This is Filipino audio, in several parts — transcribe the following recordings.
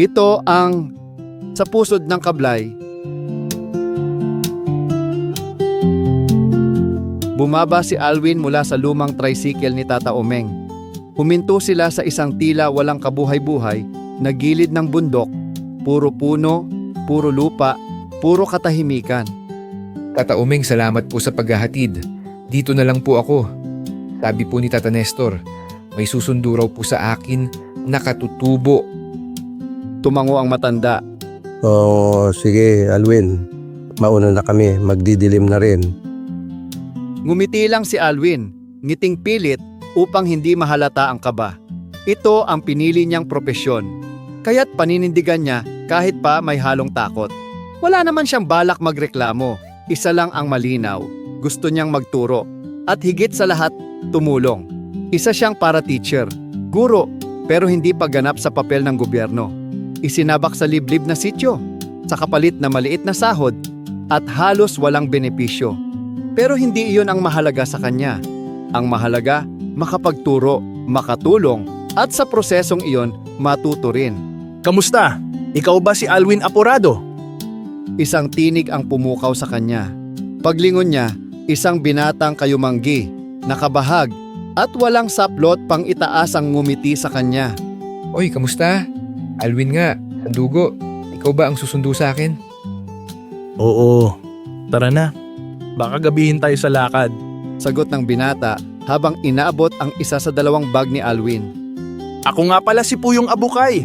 Ito ang Sa Pusod ng Kablay. Bumaba si Alwin mula sa lumang tricycle ni Tata Omeng. Huminto sila sa isang tila walang kabuhay-buhay na gilid ng bundok, puro puno, puro lupa, puro katahimikan. Tata Umeng, salamat po sa paghahatid. Dito na lang po ako. Sabi po ni Tata Nestor, may susundo po sa akin na katutubo. Tumango ang matanda. Oo, sige, Alwin. Mauna na kami, magdidilim na rin. Ngumiti lang si Alwin, ngiting pilit upang hindi mahalata ang kaba. Ito ang pinili niyang propesyon. Kaya't paninindigan niya kahit pa may halong takot. Wala naman siyang balak magreklamo. Isa lang ang malinaw. Gusto niyang magturo. At higit sa lahat, tumulong. Isa siyang para teacher, guro, pero hindi pagganap sa papel ng gobyerno. Isinabak sa liblib na sityo, sa kapalit na maliit na sahod, at halos walang benepisyo. Pero hindi iyon ang mahalaga sa kanya. Ang mahalaga, makapagturo, makatulong, at sa prosesong iyon, matuto rin. Kamusta? Ikaw ba si Alwin Apurado? Isang tinig ang pumukaw sa kanya. Paglingon niya, isang binatang kayumanggi, nakabahag, at walang saplot pang itaas ang ngumiti sa kanya. Oy, kamusta? Alwin nga, sandugo. Ikaw ba ang susundo sa akin? Oo. Tara na. Baka gabihin tayo sa lakad. Sagot ng binata habang inaabot ang isa sa dalawang bag ni Alwin. Ako nga pala si Puyong Abukay.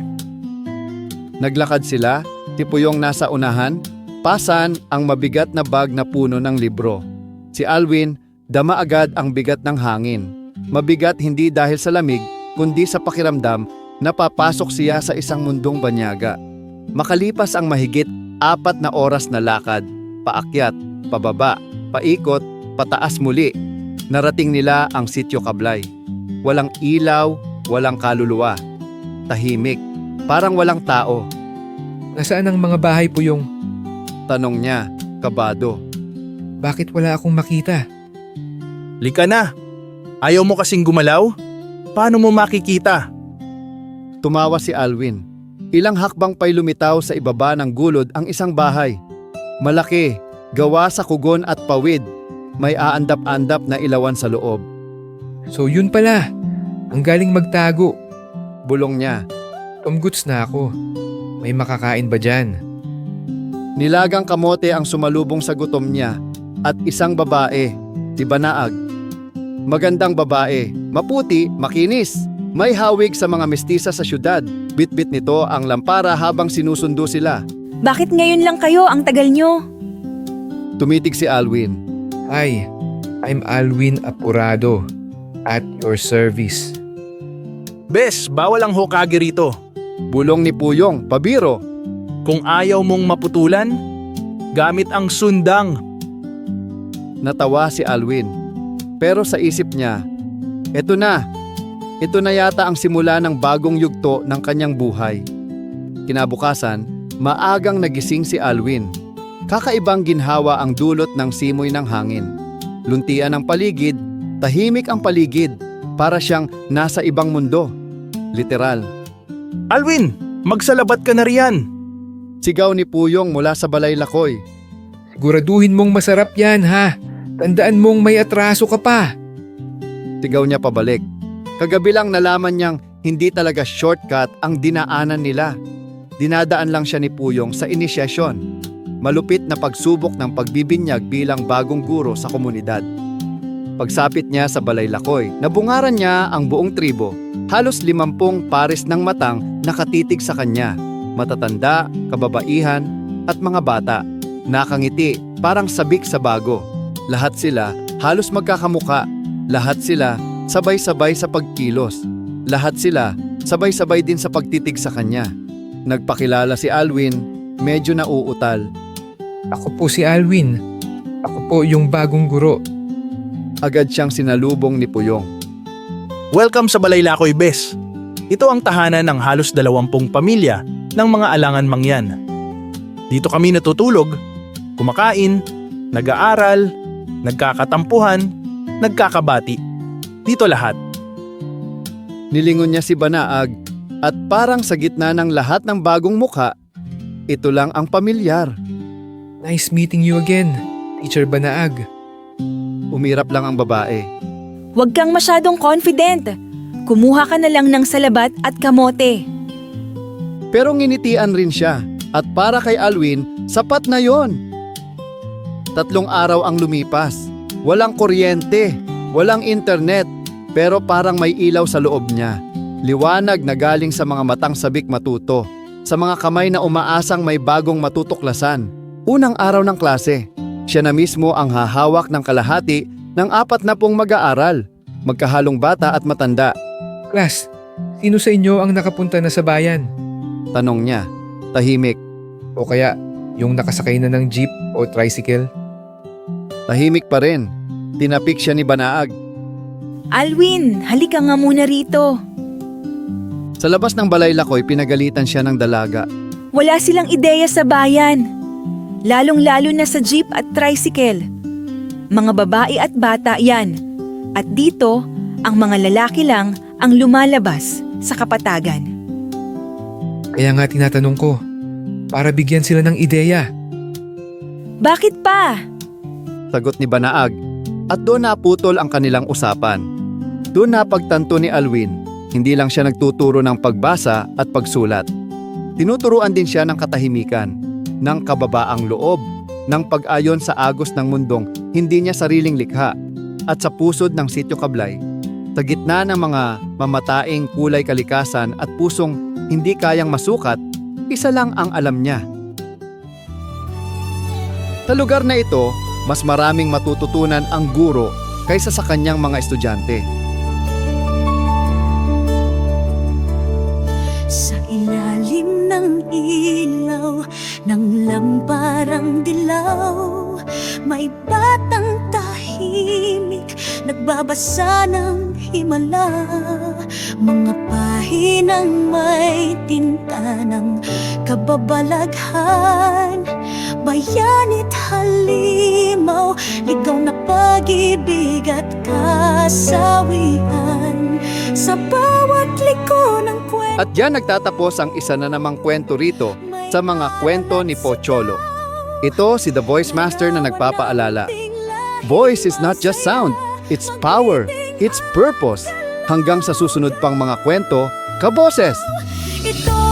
Naglakad sila, tipuyong nasa unahan, pasan ang mabigat na bag na puno ng libro. Si Alwin, dama agad ang bigat ng hangin. Mabigat hindi dahil sa lamig, kundi sa pakiramdam na papasok siya sa isang mundong banyaga. Makalipas ang mahigit apat na oras na lakad, paakyat, pababa, paikot, pataas muli, narating nila ang sityo Kablay. Walang ilaw, walang kaluluwa. Tahimik, parang walang tao. Nasaan ang mga bahay po yung... Tanong niya, kabado. Bakit wala akong makita? Lika na. Ayaw mo kasing gumalaw? Paano mo makikita? Tumawa si Alwin. Ilang hakbang pa'y lumitaw sa ibaba ng gulod ang isang bahay. Malaki, gawa sa kugon at pawid. May aandap-andap na ilawan sa loob. So yun pala, ang galing magtago. Bulong niya. Tumguts na ako. May makakain ba dyan? Nilagang kamote ang sumalubong sa gutom niya at isang babae, si Banaag. Magandang babae, maputi, makinis. May hawig sa mga mestisa sa syudad. Bitbit nito ang lampara habang sinusundo sila. Bakit ngayon lang kayo ang tagal nyo? Tumitig si Alwin. Hi, I'm Alwin Apurado. At your service. Bes, bawal ang Hokage rito. Bulong ni Puyong, pabiro. Kung ayaw mong maputulan, gamit ang sundang. Natawa si Alwin. Pero sa isip niya, eto na. Ito na yata ang simula ng bagong yugto ng kanyang buhay. Kinabukasan, maagang nagising si Alwin. Kakaibang ginhawa ang dulot ng simoy ng hangin. Luntian ang paligid, tahimik ang paligid, para siyang nasa ibang mundo. Literal. Alwin, magsalabat ka na riyan. Sigaw ni Puyong mula sa balay lakoy. Siguraduhin mong masarap yan ha. Tandaan mong may atraso ka pa. Sigaw niya pabalik. Kagabi lang nalaman niyang hindi talaga shortcut ang dinaanan nila. Dinadaan lang siya ni Puyong sa inisyasyon. Malupit na pagsubok ng pagbibinyag bilang bagong guro sa komunidad. Pagsapit niya sa Balay Lakoy, nabungaran niya ang buong tribo. Halos limampung pares ng matang nakatitig sa kanya. Matatanda, kababaihan, at mga bata. Nakangiti, parang sabik sa bago. Lahat sila halos magkakamuka. Lahat sila sabay-sabay sa pagkilos. Lahat sila sabay-sabay din sa pagtitig sa kanya. Nagpakilala si Alwin, medyo nauutal. Ako po si Alwin. Ako po yung bagong guro. Agad siyang sinalubong ni Puyong. Welcome sa Balaylakoy Bes. Ito ang tahanan ng halos dalawampung pamilya ng mga alangan mangyan. Dito kami natutulog, kumakain, nag-aaral, nagkakatampuhan, nagkakabati. Dito lahat. Nilingon niya si Banaag at parang sa gitna ng lahat ng bagong mukha, ito lang ang pamilyar. Nice meeting you again, Teacher Banaag. Umirap lang ang babae. Huwag kang masyadong confident. Kumuha ka na lang ng salabat at kamote. Pero nginitian rin siya at para kay Alwin, sapat na yon. Tatlong araw ang lumipas. Walang kuryente, walang internet, pero parang may ilaw sa loob niya. Liwanag na galing sa mga matang sabik matuto, sa mga kamay na umaasang may bagong matutuklasan. Unang araw ng klase, siya na mismo ang hahawak ng kalahati ng apat na pong mag-aaral, magkahalong bata at matanda. Class, sino sa inyo ang nakapunta na sa bayan? Tanong niya, tahimik. O kaya yung nakasakay na ng jeep o tricycle? Tahimik pa rin. Tinapik siya ni Banaag. Alwin, halika nga muna rito. Sa labas ng balay lakoy, pinagalitan siya ng dalaga. Wala silang ideya sa bayan. Lalong-lalo na sa jeep at tricycle. Mga babae at bata yan. At dito, ang mga lalaki lang ang lumalabas sa kapatagan. Kaya nga tinatanong ko, para bigyan sila ng ideya. Bakit pa? Sagot ni Banaag. At doon naputol ang kanilang usapan. Doon napagtanto ni Alwin, hindi lang siya nagtuturo ng pagbasa at pagsulat. Tinuturuan din siya ng katahimikan, ng kababaang loob, ng pag-ayon sa agos ng mundong hindi niya sariling likha, at sa pusod ng sityo Kablay. Sa gitna ng mga mamataing kulay kalikasan at pusong hindi kayang masukat, isa lang ang alam niya. Sa lugar na ito, mas maraming matututunan ang guro kaysa sa kanyang mga estudyante. Sa ilalim ng ilaw ng lamparang dilaw May batang tahimik nagbabasa ng himala. Mga pahinang may tinta ng kababalaghan Bayanit halimaw, ligaw na pag-ibig at kasawian. Sa liko ng kwento At diyan nagtatapos ang isa na namang kwento rito sa mga kwento ni Pocholo. Ito si The Voice Master na nagpapaalala. Voice is not just sound, it's power, it's purpose. Hanggang sa susunod pang mga kwento, kaboses! Ito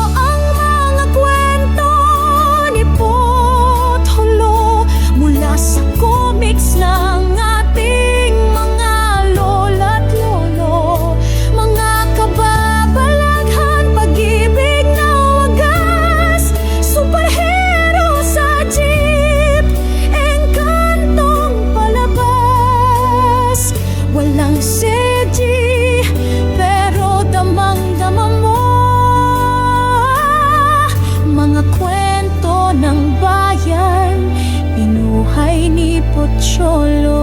ষোলো